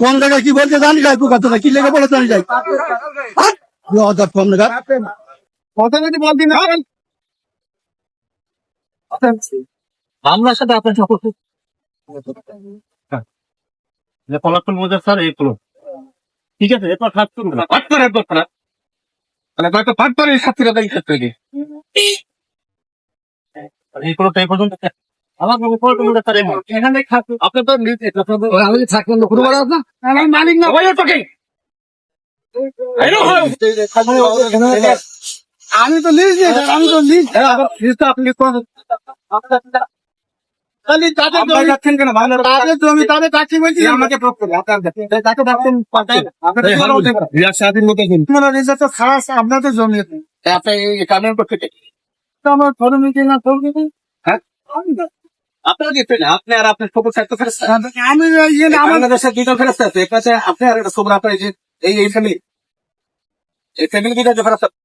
কোন জায়গায় কি বলতে জানি যাই না কি লেগে বলে জানি যাই হাজার কম দেখা কথা যদি বলতে না? মামলার সাথে আপনার সম্পর্ক। যে মজার স্যার এই হলো ঠিক আছে এরপর খাত করুন। না ফাট করে একবার ফাট মানে কয়েকটা ফাট করে দায়ী থাকতে হবে এই কোনো টাইপ পর্যন্ত আমার এখানে আপনি তো আমি থাকলাম কোনো বড় না? আমি মালিক না। ওই তোকে। আমি তো লিজ আমি তো লিজ আপনি কেন? আপনাদের জমি তো আমার ধরুন না করবে হ্যাঁ? আপনারা দিচ্ছেন আপনি আর আপনার খবর সাহিত্য ফেরত আমি ইয়ে না আমার বাংলাদেশের দুইটা ফেরত আছে এক আছে আপনি আর একটা খবর আপনার এই যে এই এই ফ্যামিলি এই ফ্যামিলি দুইটা যে ফেরত